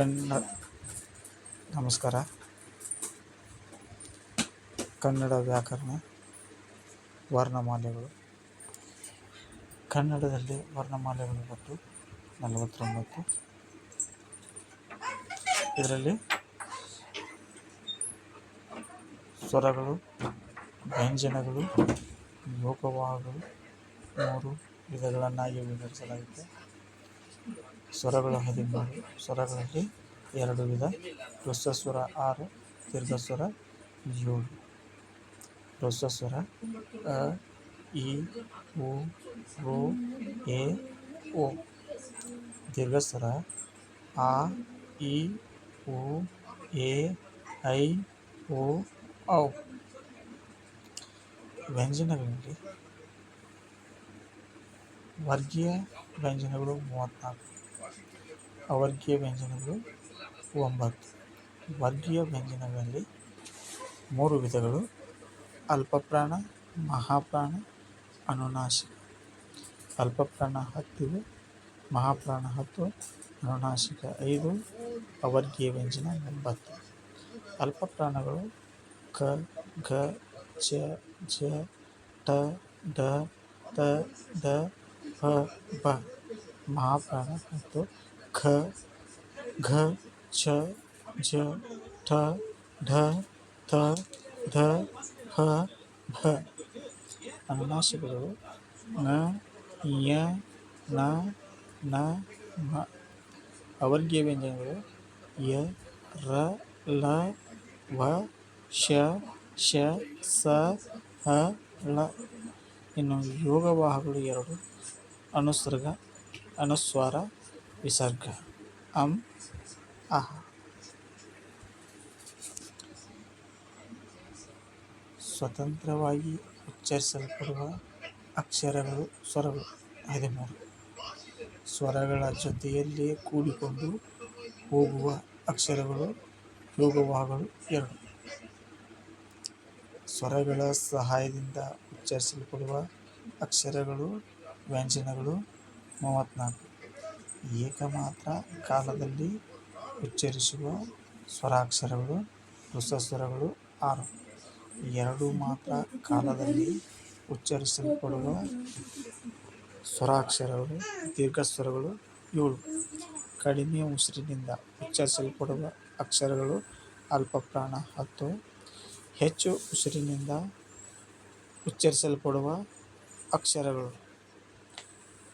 ಕನ್ನ ನಮಸ್ಕಾರ. ಕನ್ನಡ ವ್ಯಾಕರಣ, ವರ್ಣಮಾಲೆಗಳು. ಕನ್ನಡದಲ್ಲಿ ವರ್ಣಮಾಲೆಗಳು ಒಟ್ಟು ನಲವತ್ತೊಂಬತ್ತು. ಇದರಲ್ಲಿ ಸ್ವರಗಳು, ವ್ಯಂಜನಗಳು, ಲೋಕವಾಹಗಳು, ಮೂರು ವಿಧಗಳನ್ನಾಗಿ ವಿಂಗಡಿಸಲಾಗಿದೆ ಸ್ವರಗಳು ಹದಿಮೂರು. ಸ್ವರಗಳಲ್ಲಿ ಎರಡು ವಿಧ. ಹ್ರಸ್ವ ಸ್ವರ ಆರು ದೀರ್ಘ ಸ್ವರ ಏಳು. ಹ್ರಸ್ವ ಸ್ವರ ಅ, ಇ, ಉ ಋ ಎ, ಓ. ದೀರ್ಘ ಸ್ವರ ಆ, ಇ, ಉ, ಎ, ಐ, ಓ, ಔ. ವ್ಯಂಜನಗಳಲ್ಲಿ ವರ್ಗೀಯ ವ್ಯಂಜನಗಳು ಮೂವತ್ತ್ನಾಲ್ಕು. ಅವರ್ಗೀಯ ವ್ಯಂಜನಗಳು ಒಂಬತ್ತು. ವರ್ಗೀಯ ವ್ಯಂಜನಗಳಲ್ಲಿ ಮೂರು ವಿಧಗಳು. ಅಲ್ಪಪ್ರಾಣ, ಮಹಾಪ್ರಾಣ ಅನುನಾಸಿಕ ಅಲ್ಪಪ್ರಾಣ ಹತ್ತಿವೆ ಮಹಾಪ್ರಾಣ ಹತ್ತು ಅನುನಾಸಿಕ ಐದು, ಅವರ್ಗೀಯ ವ್ಯಂಜನ ಒಂಬತ್ತು. ಅಲ್ಪಪ್ರಾಣಗಳು ಕ ಗ ಚ, ಜ ಟ ಢ ತ, ದ ಪ ಬ. ಮಹಾಪ್ರಾಣ ಮತ್ತು ಖ ಘ ಛ ಝ ಠ ಢ ಥ ಧ ಹ ಭ ಅನುನಾಸಿಕಗಳು ನ, ಯ, ನ ನ, ಮ. ಅವರ್ಗೀಯ ವ್ಯಂಜನಗಳು ಯ, ರ, ಲ, ವ, ಶ ಶ, ಸ, ಹ, ಳ. ಇನ್ನು ಯೋಗವಾಹಗಳು ಎರಡು. ಅನುಸರ್ಗ, ಅನುಸ್ವಾರ ವಿಸರ್ಗ. ಅಂ, ಅಹ. ಸ್ವತಂತ್ರವಾಗಿ ಉಚ್ಚರಿಸಲ್ಪಡುವ ಅಕ್ಷರಗಳು ಸ್ವರಗಳು. ಹದಿಮೂರು. ಸ್ವರಗಳ ಜೊತೆಯಲ್ಲಿಯೇ ಕೂಡಿಕೊಂಡು ಹೋಗುವ ಅಕ್ಷರಗಳು ಯೋಗವಾಹಗಳು ಎರಡು. ಸ್ವರಗಳ ಸಹಾಯದಿಂದ ಉಚ್ಚರಿಸಲ್ಪಡುವ ಅಕ್ಷರಗಳು, ವ್ಯಂಜನಗಳು ಮೂವತ್ತ್ನಾಲ್ಕು. ಏಕಮಾತ್ರ ಕಾಲದಲ್ಲಿ ಉಚ್ಚರಿಸುವ ಸ್ವರಾಕ್ಷರಗಳು ಹ್ರಸ್ವ ಸ್ವರಗಳು ಆರು. ಎರಡು ಮಾತ್ರ ಕಾಲದಲ್ಲಿ ಉಚ್ಚರಿಸಲ್ಪಡುವ ಸ್ವರಾಕ್ಷರಗಳು, ದೀರ್ಘಸ್ವರಗಳು ಏಳು. ಕಡಿಮೆ ಉಸಿರಿನಿಂದ ಉಚ್ಚರಿಸಲ್ಪಡುವ ಅಕ್ಷರಗಳು ಅಲ್ಪಪ್ರಾಣ ಹತ್ತು. ಹೆಚ್ಚು ಉಸಿರಿನಿಂದ ಉಚ್ಚರಿಸಲ್ಪಡುವ ಅಕ್ಷರಗಳು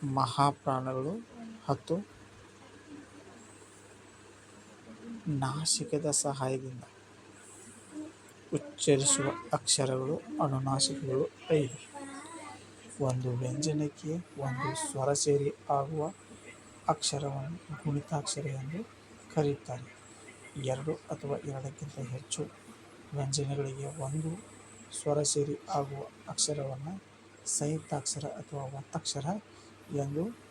ಮಹಾಪ್ರಾಣಗಳು ಹತ್ತು. ನಾಸಿಕದ ಸಹಾಯದಿಂದ ಉಚ್ಚರಿಸುವ ಅಕ್ಷರಗಳು ಅನುನಾಸಿಕಗಳು ಐದು. ಒಂದು ವ್ಯಂಜನಕ್ಕೆ ಒಂದು ಸ್ವರ ಸೇರಿ ಆಗುವ ಅಕ್ಷರವನ್ನು ಗುಣಿತಾಕ್ಷರ ಎಂದು ಕರೆಯುತ್ತಾರೆ. ಎರಡು ಅಥವಾ ಎರಡಕ್ಕಿಂತ ಹೆಚ್ಚು ವ್ಯಂಜನಗಳಿಗೆ ಒಂದು ಸ್ವರ ಸೇರಿ ಆಗುವ ಅಕ್ಷರವನ್ನು ಸಂಯುಕ್ತಾಕ್ಷರ ಅಥವಾ ಒತ್ತಕ್ಷರ ಎಂದು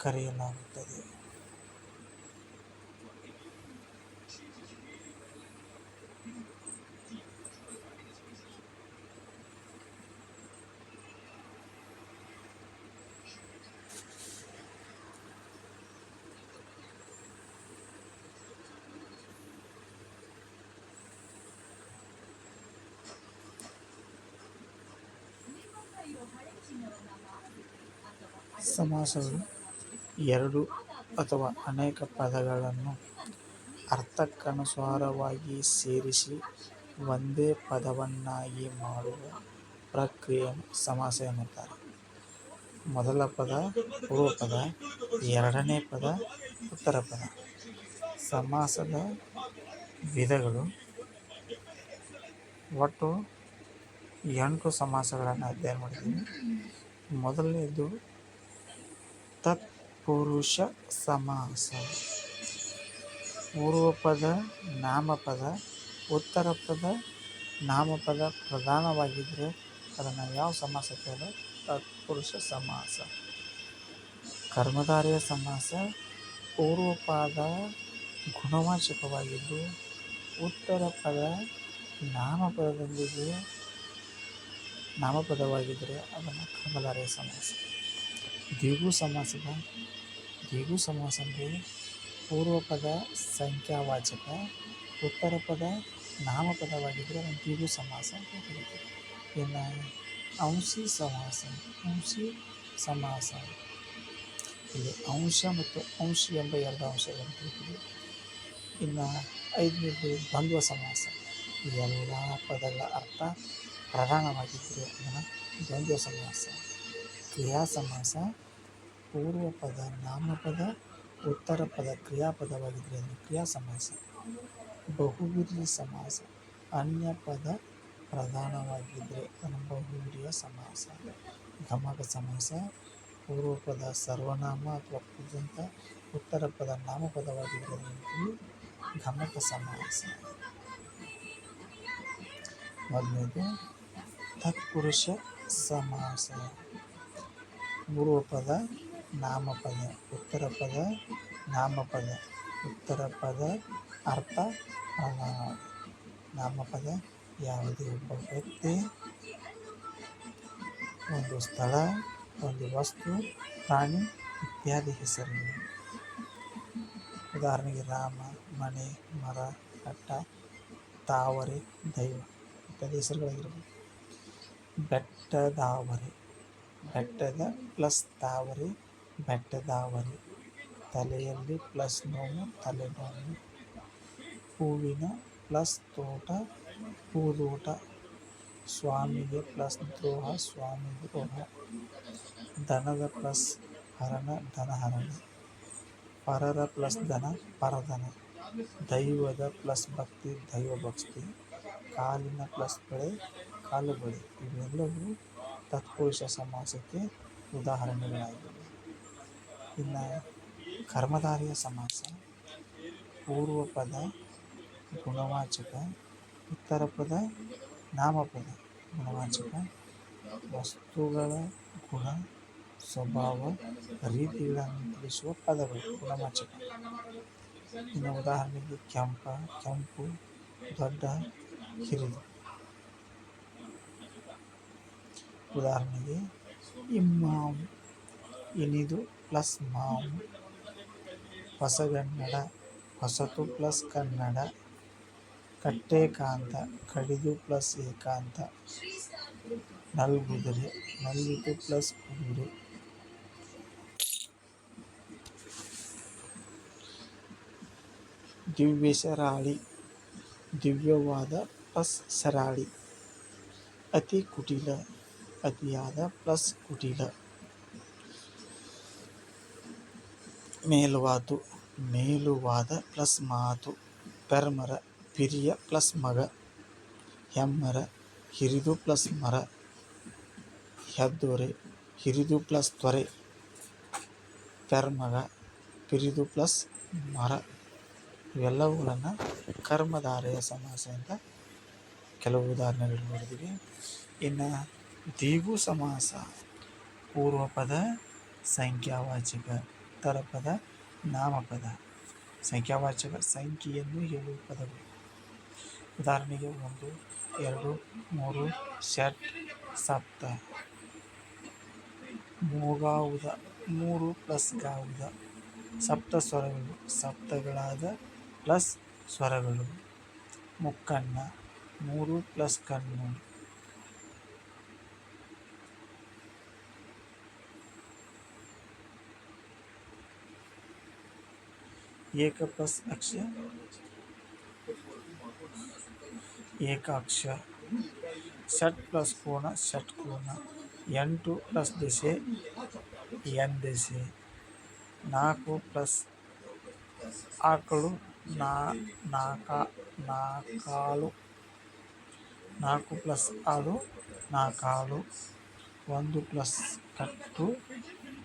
ಕರೆಯಲಾಗುತ್ತದೆ ಸಮಾಸಗಳು ಎರಡು ಅಥವಾ ಅನೇಕ ಪದಗಳನ್ನು ಅರ್ಥಕ್ಕನುಸಾರವಾಗಿ ಸೇರಿಸಿ ಒಂದೇ ಪದವನ್ನಾಗಿ ಮಾಡುವ ಪ್ರಕ್ರಿಯೆ ಸಮಾಸ ಎನ್ನುತ್ತಾರೆ. ಮೊದಲ ಪದ ಪೂರ್ವಪದ ಎರಡನೇ ಪದ, ಉತ್ತರ ಪದ. ಸಮಾಸದ ವಿಧಗಳು ಒಟ್ಟು ಎಂಟು ಸಮಾಸಗಳನ್ನು ಅಧ್ಯಯನ ಮಾಡಿದ್ದೀವಿ ಮೊದಲನೇದು ತತ್ಪುರುಷ ಸಮಾಸ. ಪೂರ್ವಪದ, ನಾಮಪದ ಉತ್ತರ ಪದ ನಾಮಪದ ಪ್ರಧಾನವಾಗಿದ್ದರೆ ಅದನ್ನು ಯಾವ ಸಮಾಸ ಕೇಳ ತತ್ಪುರುಷ ಸಮಾಸ. ಕರ್ಮಧಾರೆಯ ಸಮಾಸ ಪೂರ್ವಪದ, ಗುಣವಾಚಕವಾಗಿದ್ದು ಉತ್ತರ ಪದ ನಾಮಪದದೊಂದಿಗೆ ನಾಮಪದವಾಗಿದ್ದರೆ ಅದನ್ನು ಕರ್ಮಧಾರೆಯ ಸಮಾಸ. ದ್ವಿಗು ಸಮಾಸದ ದ್ವಿಗು ಸಮಾಸ ಅಂದರೆ ಪೂರ್ವಪದ ಸಂಖ್ಯಾವಾಚಕ ಉತ್ತರ ಪದ ನಾಮಪದವಾಗಿದ್ದರೆ ಅದನ್ನು ದ್ವಿಗು ಸಮಾಸ ಅಂತ ಕರೀತೀವಿ ಇನ್ನು ಅಂಶಿ ಸಮಾಸ ಅಂಶಿ ಸಮಾಸ ಇಲ್ಲಿ ಅಂಶ ಮತ್ತು ಅಂಶಿ ಎಂಬ ಎರಡು ಅಂಶಗಳನ್ನು ತಿಳಿತೀವಿ ಇನ್ನು ಐದನೇದು ದ್ವಂದ್ವ ಸಮಾಸ ಎಲ್ಲ ಪದಗಳ ಅರ್ಥ ಪ್ರಧಾನವಾಗಿದ್ದರೆ ಅದನ್ನು ದ್ವಂದ್ವ ಸಮಾಸ ಕ್ರಿಯಾ ಸಮಾಸ ಪೂರ್ವ ಪದ ನಾಮಪದ ಉತ್ತರ ಪದ ಕ್ರಿಯಾಪದವಾಗಿದ್ದರೆ ಅದು ಕ್ರಿಯಾ ಸಮಾಸ ಬಹುವೀರ್ಯ ಸಮಾಸ. ಅನ್ಯ ಪದ ಪ್ರಧಾನವಾಗಿದ್ದರೆ ಅದು ಬಹುವೀರ್ಯ ಸಮಾಸ. ಗಮಕ ಸಮಾಸ. ಪೂರ್ವಪದ ಸರ್ವನಾಮ ಅಥವಾ ಪೂಜಂತ ಉತ್ತರ ಪದ ನಾಮಪದವಾಗಿದ್ದರೆ ಅದನ್ನು ಗಮಕ ಸಮಾಸ. ಮೊದಲನೇದು, ತತ್ಪುರುಷ ಸಮಾಸ. ಪೂರ್ವ ಪದ ನಾಮಪದ, ಉತ್ತರ ಪದ, ನಾಮಪದ, ಉತ್ತರ ಪದ, ಅರ್ಥ ನಾಮಪದ ಯಾವುದೇ ಒಬ್ಬ ವ್ಯಕ್ತಿ, ಒಂದು ಸ್ಥಳ, ಒಂದು ವಸ್ತು, ಪ್ರಾಣಿ ಇತ್ಯಾದಿ ಹೆಸರು ಉದಾಹರಣೆಗೆ ರಾಮ, ಮನೆ, ಮರ ಕಟ್ಟ ತಾವರೆ, ದೈವ ಇತ್ಯಾದಿ ಹೆಸರುಗಳಾಗಿರ್ಬೋದು. ಬೆಟ್ಟದಾವರೆ ಬೆಟ್ಟದ ಪ್ಲಸ್ ತಾವರೆ ಬೆಟ್ಟದಾವರೆ ತಲೆಯಲ್ಲಿ ಪ್ಲಸ್ ನೋವು ತಲೆನೋವು ಹೂವಿನ ಪ್ಲಸ್ ತೋಟ ಹೂದೋಟ ಸ್ವಾಮಿಗೆ ಪ್ಲಸ್ ದ್ರೋಹ ಸ್ವಾಮಿ ದ್ರೋಹ ದನದ ಪ್ಲಸ್ ಹರಣ ದನ ಹರಣ ಪರರ ಪ್ಲಸ್ ದನ ಪರದನ ದೈವದ ಪ್ಲಸ್ ಭಕ್ತಿ ದೈವ ಭಕ್ತಿ ಕಾಲಿನ ಪ್ಲಸ್ ಬೆಳೆ ಕಾಲು ಬೆಳೆ ಇವೆಲ್ಲವೂ ತತ್ಪುರುಷ ಸಮಾಸಕ್ಕೆ ಉದಾಹರಣೆಗಳಾಗಿವೆ ಇನ್ನು ಕರ್ಮಧಾರಿಯ ಸಮಾಸ ಪೂರ್ವ ಪದ ಗುಣವಾಚಕ ಉತ್ತರ ಪದ ನಾಮಪದ, ಗುಣವಾಚಕ, ವಸ್ತುಗಳ ಗುಣ, ಸ್ವಭಾವ, ರೀತಿಗಳನ್ನು ತಿಳಿಸುವ ಪದಗಳು, ಗುಣವಾಚಕ. ಇನ್ನು ಉದಾಹರಣೆಗೆ ಕೆಂಪ, ಕೆಂಪು, ದೊಡ್ಡ, ಹಿರಿದು. ಉದಾಹರಣೆಗೆ ಇಮ್ಮಾಮ್ ಇನಿದು ಪ್ಲಸ್ ಮಾಮ್ ಹೊಸಗನ್ನಡ ಹೊಸತು ಪ್ಲಸ್ ಕನ್ನಡ, ಕಟ್ಟೇಕಾಂತ, ಕಡಿದು ಪ್ಲಸ್ ಏಕಾಂತ, ನಲ್ಗುದುರೆ, ನಲ್ಲಿದು ಪ್ಲಸ್ ಕುದುರೆ. ದಿವ್ಯಶರಾಳಿ ದಿವ್ಯವಾದ ಪ್ಲಸ್ ಸರಾಳಿ ಅತಿ ಕುಟಿಲ, ಅತಿಯಾದ ಪ್ಲಸ್ ಕುಟಿಲ. ಮೇಲುವಾತು ಮೇಲುವಾದ ಪ್ಲಸ್ ಮಾತು ಪೆರ್ಮರ, ಪಿರಿಯ ಪ್ಲಸ್ ಮಗ, ಹೆಮ್ಮರ, ಹಿರಿದು ಪ್ಲಸ್ ಮರ, ಹೆದ್ದೊರೆ, ಹಿರಿದು ಪ್ಲಸ್ ತ್ವರೆ ಪೆರ್ಮಗ, ಪಿರಿದು ಪ್ಲಸ್ ಮರ. ಇವೆಲ್ಲವುಗಳನ್ನು ಕರ್ಮಧಾರೆಯ ಸಮಾಸದಿಂದ ಕೆಲವು ಉದಾಹರಣೆಗಳು ನೋಡಿದ್ವಿ ಇನ್ನು ದೀಗು ಸಮಾಸ, ಪೂರ್ವಪದ ಸಂಖ್ಯಾವಾಚಕ. ಉತ್ತರ ಪದ ನಾಮಪದ ಸಂಖ್ಯಾವಾಚಕ ಸಂಖ್ಯೆಯನ್ನು ಹೇಳುವ ಪದಗಳು. ಉದಾಹರಣೆಗೆ ಒಂದು, ಎರಡು, ಮೂರು ಷಟ್ ಸಪ್ತ. ಮೂಗಾವುದ, ಮೂರು ಪ್ಲಸ್ ಗಾವುದ. ಸಪ್ತ ಸ್ವರಗಳು, ಸಪ್ತಗಳಾದ ಪ್ಲಸ್ ಸ್ವರಗಳು. ಮುಕ್ಕಣ್ಣ ಮೂರು ಪ್ಲಸ್ ಕಣ್ಣು ಏಕ ಪ್ಲಸ್ ಅಕ್ಷ ಏಕಾಕ್ಷ ಷಟ್ ಪ್ಲಸ್ ಕೋಣ ಷಟ್ಕೋನ ಎಂಟು ಪ್ಲಸ್ ದಿಶೆ ಎನ್ ದಿಶೆ ನಾಲ್ಕು ಪ್ಲಸ್ ಆಕಳು ನಾ ನಾಕ ನಾಕಾಲು ನಾಲ್ಕು ಪ್ಲಸ್ ಆಳು ನಾಕಾಲು ಒಂದು ಪ್ಲಸ್ ಕಟ್ಟು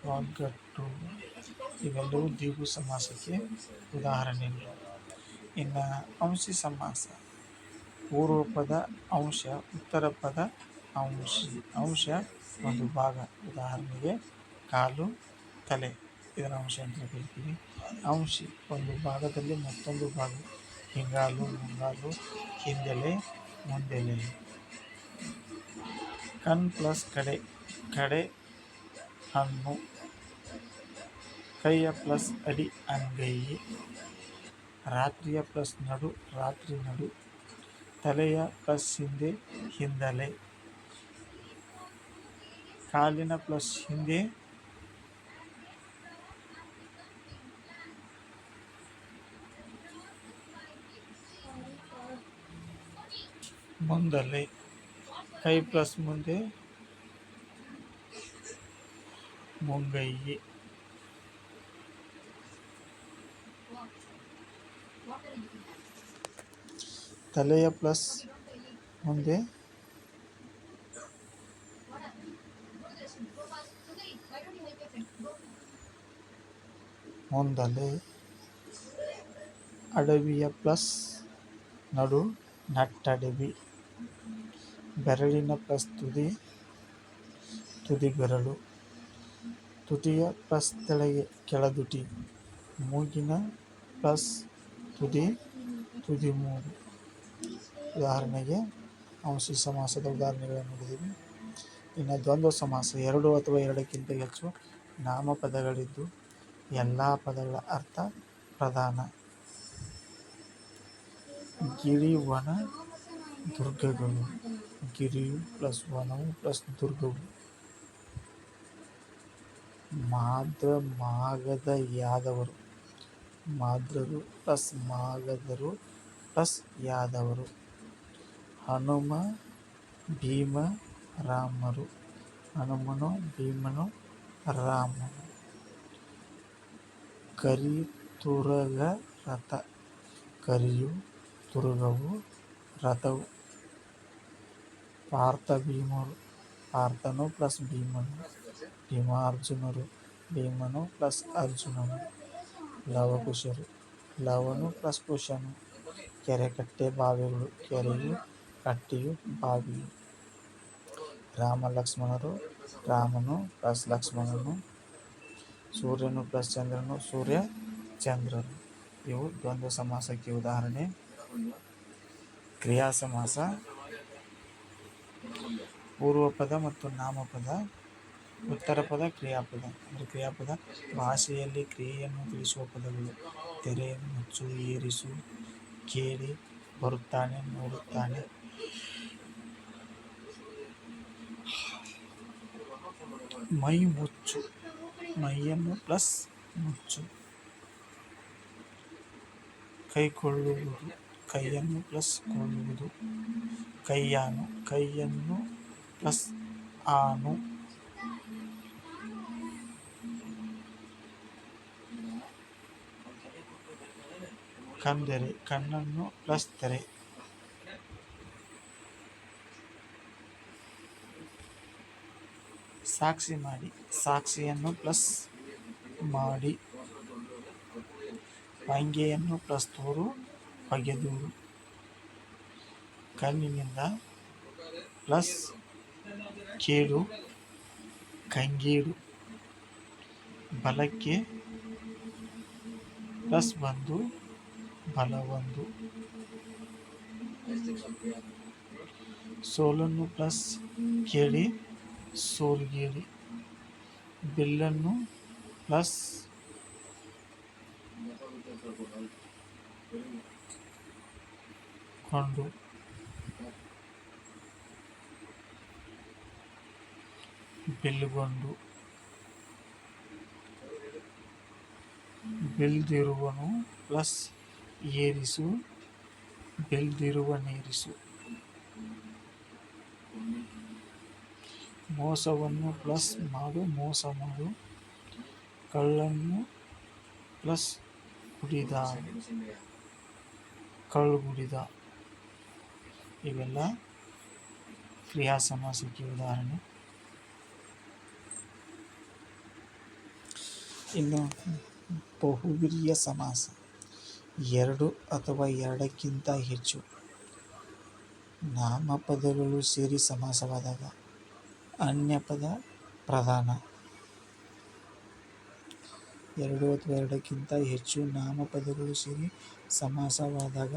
ಒಗ್ಗಟ್ಟು ಇವೆಲ್ಲವೂ ದ್ವಿಗು ಸಮಾಸಕ್ಕೆ ಉದಾಹರಣೆಗಳು ಇನ್ನು ಅಂಶಿ ಸಮಾಸ ಪೂರ್ವ ಪದ ಅಂಶ ಉತ್ತರ ಪದ ಅಂಶಿ, ಅಂಶ ಒಂದು ಭಾಗ. ಉದಾಹರಣೆಗೆ ಕಾಲು, ತಲೆ, ಇದರ ಅಂಶ ಅಂತ ಕರಿತೀವಿ ಅಂಶಿ ಒಂದು ಭಾಗದಲ್ಲಿ ಮತ್ತೊಂದು ಭಾಗ. ಹಿಂಗಾಲು, ಮುಂಗಾಲು, ಹಿಂದೆಲೆ, ಮುಂದೆಲೆ. ಕಣ್ ಪ್ಲಸ್ ಕಡೆ ಕಡೆ, ಹಣ್ಣು ಕೈಯ ಪ್ಲಸ್ ಅಡಿ ಅಂಗೈ ರಾತ್ರಿಯ ಪ್ಲಸ್ ನಡು ರಾತ್ರಿ ನಡು ತಲೆಯ ಪ್ಲಸ್ ಹಿಂದೆ ಹಿನ್ನೆಲೆ ಕಾಲಿನ ಪ್ಲಸ್ ಹಿಂದೆ ಮುಂದಲೆ ಕೈ ಪ್ಲಸ್ ಮುಂದೆ ಮುಂಗೈ ತಲೆಯ ಪ್ಲಸ್ ಮುಂದೆ. ಮುಂದಲೆ ಅಡವಿಯ ಪ್ಲಸ್ ನಡು ನಟ್ಟಡವಿ. ಬೆರಳಿನ ಪ್ಲಸ್ ತುದಿ ತುದಿ ಬೆರಳು. ತುದಿಯ ಪ್ಲಸ್ ತೆಳಗೆ ಕೆಳದುಟಿ. ಮೂಗಿನ ಪ್ಲಸ್ ತುದಿ ತುದಿ ಮೂಗು. ಉದಾಹರಣೆಗೆ ಅಂಶಿ ಸಮಾಸದ ಉದಾಹರಣೆಗಳನ್ನು ನೋಡಿದ್ದೀವಿ ಇನ್ನು ದ್ವಂದ್ವ ಸಮಾಸ ಎರಡು ಅಥವಾ ಎರಡಕ್ಕಿಂತ ಹೆಚ್ಚು ನಾಮಪದಗಳಿದ್ದು, ಎಲ್ಲ ಪದಗಳ ಅರ್ಥ ಪ್ರಧಾನ. ಗಿರಿ ವನ ದುರ್ಗಗಳು. ಗಿರಿಯು ಪ್ಲಸ್ ವನವು ಪ್ಲಸ್ ದುರ್ಗವು ಮಾದ್ರ ಮಾಗದ ಯಾದವರು. ಮಾದ್ರರು ಪ್ಲಸ್ ಮಾಗದರು ಪ್ಲಸ್ ಯಾದವರು. ಹನುಮ ಭೀಮ ರಾಮರು ಹನುಮನು ಭೀಮನು ರಾಮನು ಕರಿ ತುರಗ ರಥ ಕರಿಯು ತುರುಗವು ರಥವು ಪಾರ್ಥ ಭೀಮರು ಪಾರ್ಥನು ಪ್ಲಸ್ ಭೀಮನು ಭೀಮ ಅರ್ಜುನರು ಭೀಮನು ಪ್ಲಸ್ ಅರ್ಜುನನು ಲವಕುಶರು ಲವನು ಪ್ಲಸ್ ಕುಶನು ಕೆರೆ ಕಟ್ಟೆ ಬಾವಿಗಳು ಕೆರೆಯು ಕಟ್ಟೆಯು ಬಾವಿಯು. ರಾಮ ಲಕ್ಷ್ಮಣರು ರಾಮನು ಪ್ಲಸ್ ಲಕ್ಷ್ಮಣನು, ಸೂರ್ಯನು ಪ್ಲಸ್ ಚಂದ್ರನು, ಸೂರ್ಯ ಚಂದ್ರನು. ಇವು ದ್ವಂದ್ವ ಸಮಾಸಕ್ಕೆ ಉದಾಹರಣೆ. ಕ್ರಿಯಾ ಸಮಾಸ ಪೂರ್ವ ಪದ ಮತ್ತು ನಾಮಪದ, ಉತ್ತರ ಪದ, ಕ್ರಿಯಾಪದ. ಅಂದರೆ ಕ್ರಿಯಾಪದ ಭಾಷೆಯಲ್ಲಿ ಕ್ರಿಯೆಯನ್ನು ತಿಳಿಸುವ ಪದಗಳು. ತೆರೆ ಮುಚ್ಚು, ಏರಿಸು, ಕೇಳಿ, ಬರುತ್ತಾನೆ, ನೋಡುತ್ತಾನೆ. ಮೈ ಮುಚ್ಚು ಮೈಯನ್ನು ಪ್ಲಸ್ ಮುಚ್ಚು ಕೈಕೊಳ್ಳುವುದು ಕೈಯನ್ನು ಪ್ಲಸ್ ಕೊಳ್ಳುವುದು ಕೈಯಾನು ಕೈಯನ್ನು ಪ್ಲಸ್ ಆನು ಕಂದೆರೆ ಕಣ್ಣನ್ನು ಪ್ಲಸ್ ತೆರೆ ಸಾಕ್ಷಿ ಮಾಡಿ, ಸಾಕ್ಷಿಯನ್ನು ಪ್ಲಸ್ ಮಾಡಿ, ಪಂಗೆಯನ್ನು ಪ್ಲಸ್ ತೋರು ಬಗೆದೂರು ಕಣ್ಣಿನಿಂದ ಪ್ಲಸ್ ಕೇಳು ಕಂಗೀಡು. ಬಲಕ್ಕೆ ಪ್ಲಸ್ ಬಂದು ಬಲವೊಂದು. ಸೋಲನ್ನು ಪ್ಲಸ್ ಕೇಳಿ ಸೋಲ್ಗೇಳಿ ಬೆಲ್ಲನ್ನು ಪ್ಲಸ್ ಕೊಂಡು ಬೆಲ್ಲುಗೊಂಡು ಬೆಳೆದಿರುವನು ಪ್ಲಸ್ ಏರಿಸು ಬೆಳೆದಿರುವ ನೀರಿಸು. ಮೋಸವನ್ನು ಪ್ಲಸ್ ಮಾಡು, ಮೋಸ ಮಾಡು. ಕಳ್ಳನ್ನು ಪ್ಲಸ್ ಕುಡಿದ. ಕಳ್ಳು ಕುಡಿದ ಇವೆಲ್ಲ ಕ್ರಿಯಾ ಸಮಾಸಕ್ಕೆ ಉದಾಹರಣೆ. ಇನ್ನು ಬಹುಬ್ರೀಯ ಸಮಾಸ. ಎರಡು ಅಥವಾ ಎರಡಕ್ಕಿಂತ ಹೆಚ್ಚು ನಾಮಪದಗಳು ಸೇರಿ ಸಮಾಸವಾದಾಗ ಅನ್ಯಪದ ಪ್ರಧಾನ. ಎರಡು ಅಥವಾ ಎರಡಕ್ಕಿಂತ ಹೆಚ್ಚು ನಾಮಪದಗಳು ಸೇರಿ ಸಮಾಸವಾದಾಗ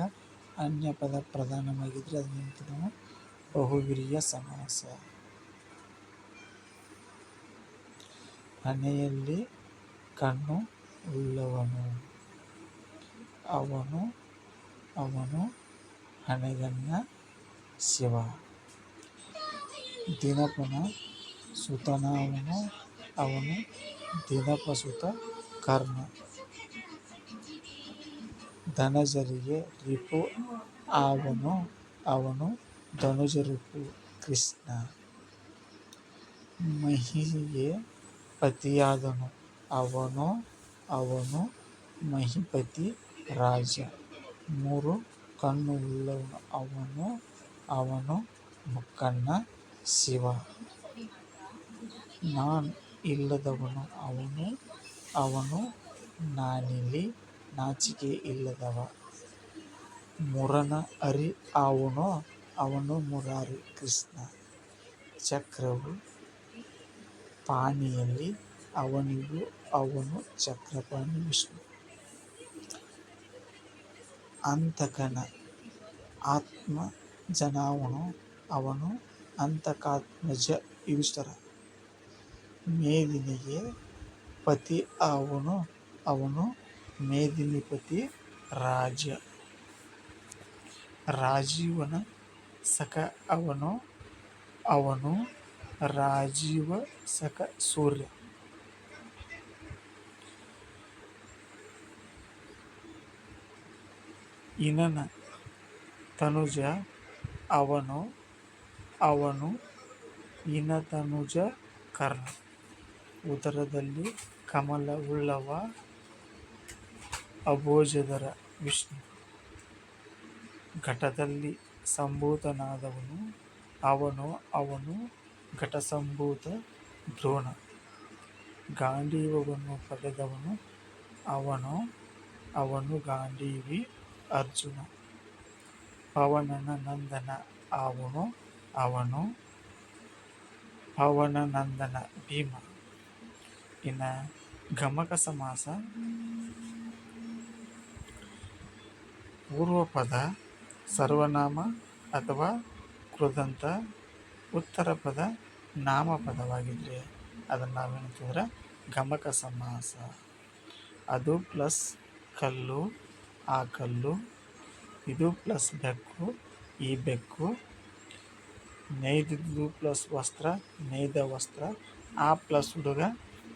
ಅನ್ಯಪದ ಪ್ರಧಾನವಾಗಿದ್ದರೆ ಅದನ್ನಂತ ನಾವು? ಬಹುವಿರಿಯ ಸಮಾಸ. ಮನೆಯಲ್ಲಿ ಕಣ್ಣು ಉಳ್ಳವನು. ಅವನು ಅವನು ಹಣೆಗಣ್ಣ ಶಿವ. ದಿನಪನ ಸುತನವನು ಅವನು ದಿನಪಸುತ ಕರ್ಣ ಧನಜರಿಗೆ ರಿಪು ಅವನು ಅವನು ಧನುಜ ರಿಪು ಕೃಷ್ಣ. ಮಹಿಗೆ ಪತಿಯಾದನು ಅವನು ಅವನು ಮಹಿಪತಿ ರಾಜ. ಮೂರು ಕಣ್ಣು ಉಳ್ಳವನು ಅವನು ಅವನು ಮುಕ್ಕಣ್ಣ ಶಿವ. ನಾನು ಇಲ್ಲದವನು ಅವನು ಅವನು ನಾನಿಲ್ಲಿ ನಾಚಿಕೆ ಇಲ್ಲದವ. ಮುರನ ಅರಿ ಅವನು ಅವನು ಮುರಾರಿ ಕೃಷ್ಣ. ಚಕ್ರವು ಪಾಣಿಯಲ್ಲಿ, ಅವನಿಗೂ ಅವನು ಚಕ್ರಪಾಣಿ ವಿಷ್ಣು. ಅಂತಕನ ಆತ್ಮ ಜನಾವನು, ಅವನು ಅಂತಕಾತ್ಮಜ ಯುಧಿಷ್ಠಿರ ಮೇದಿನಿಗೆ ಪತಿ ಅವನು ಅವನು ಮೇದಿನಿಪತಿ ರಾಜ ರಾಜೀವನ ಸಖ ಅವನು ಅವನು ರಾಜೀವ ಸಖ ಸೂರ್ಯ. ಇನನ ತನುಜ ಅವನು ಅವನು ಇನತನುಜ ಕರ್ಣ. ಉದರದಲ್ಲಿ ಕಮಲ ಉಳ್ಳವ ಅಭೋಜಧರ ವಿಷ್ಣು. ಘಟದಲ್ಲಿ ಸಂಭೂತನಾದವನು ಅವನು ಅವನು ಘಟಸಂಭೂತ ದ್ರೋಣ ಗಾಂಡೀವವನ್ನು ಪಡೆದವನು ಅವನು ಅವನು ಗಾಂಧೀವಿ ಅರ್ಜುನ. ಪವನನ ನಂದನ ಅವನು ಅವನು ಪವನ ನಂದನ ಭೀಮ. ಇನ್ನು ಗಮಕ ಸಮಾಸ ಪೂರ್ವಪದ, ಸರ್ವನಾಮ ಅಥವಾ ಕೃದಂತ ಉತ್ತರ ಪದ ನಾಮಪದವಾಗಿದ್ದರೆ ಅದನ್ನು ನಾವೇನಂತಂದ್ರೆ ಗಮಕ ಸಮಾಸ. ಅದು ಪ್ಲಸ್ ಕಲ್ಲು, ಆ ಕಲ್ಲು, ಇದು ಪ್ಲಸ್ ಬೆಕ್ಕು, ಈ ಬೆಕ್ಕು ನೇಯ್ದಿದ್ದು ಪ್ಲಸ್ ವಸ್ತ್ರ, ನೇಯ್ದ ವಸ್ತ್ರ, ಆ ಪ್ಲಸ್ ಹುಡುಗ,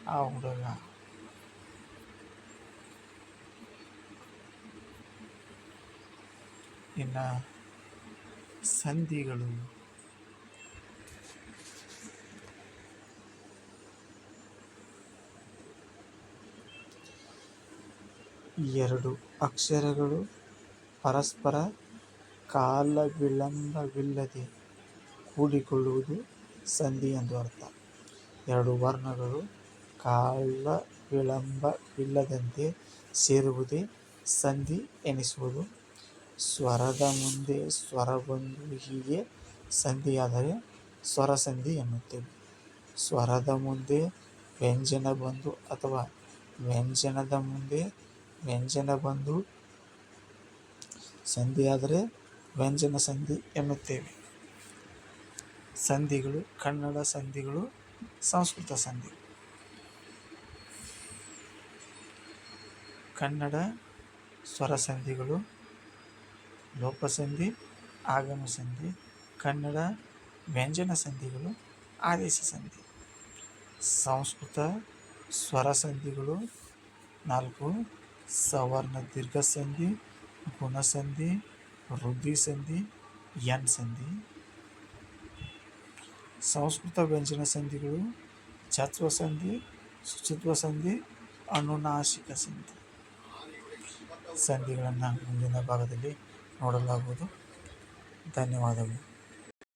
ಆ ಹುಡುಗ. ಇನ್ನ ಸಂಧಿಗಳು. ಎರಡು ಅಕ್ಷರಗಳು ಪರಸ್ಪರ ಕಾಲವಿಳಂಬವಿಲ್ಲದೆ. ಕೂಡಿಕೊಳ್ಳುವುದು ಸಂಧಿ ಎಂದು ಅರ್ಥ. ಎರಡು ವರ್ಣಗಳು ಕಾಲ ವಿಳಂಬವಿಲ್ಲದಂತೆ ಸೇರುವುದೇ ಸಂಧಿ ಎನಿಸುವುದು. ಸ್ವರದ ಮುಂದೆ ಸ್ವರ ಬಂದು ಹೀಗೆ ಸಂಧಿಯಾದರೆ ಸ್ವರಸಂಧಿ ಎನ್ನುತ್ತೇವೆ. ಸ್ವರದ ಮುಂದೆ ವ್ಯಂಜನ ಬಂದು ಅಥವಾ ವ್ಯಂಜನದ ಮುಂದೆ ವ್ಯಂಜನ ಬಂದು ಸಂಧಿಯಾದರೆ ವ್ಯಂಜನ ಸಂಧಿ ಎನ್ನುತ್ತೇವೆ. ಸಂಧಿಗಳು, ಕನ್ನಡ ಸಂಧಿಗಳು, ಸಂಸ್ಕೃತ ಸಂಧಿ. ಕನ್ನಡ ಸ್ವರ ಸಂಧಿಗಳು ಲೋಪಸಂಧಿ ಆಗಮ ಸಂಧಿ, ಕನ್ನಡ ವ್ಯಂಜನ ಸಂಧಿಗಳು, ಆದೇಶ ಸಂಧಿ. ಸಂಸ್ಕೃತ ಸ್ವರ ಸಂಧಿಗಳು, ನಾಲ್ಕು, ಸವರ್ಣ ದೀರ್ಘ ಸಂಧಿ ಗುಣಸಂಧಿ ವೃದ್ಧಿ ಸಂಧಿ, ಎನ್ ಸಂಧಿ. ಸಂಸ್ಕೃತ ವ್ಯಂಜನ ಸಂಧಿಗಳು ಛತ್ವ ಸಂಧಿ ಶುಚಿತ್ವ ಸಂಧಿ ಅನುನಾಶಿಕ ಸಂಧಿ. ಸಂಧಿಗಳನ್ನು ಮುಂದಿನ ಭಾಗದಲ್ಲಿ ನೋಡಲಾಗುವುದು. ಧನ್ಯವಾದಗಳು.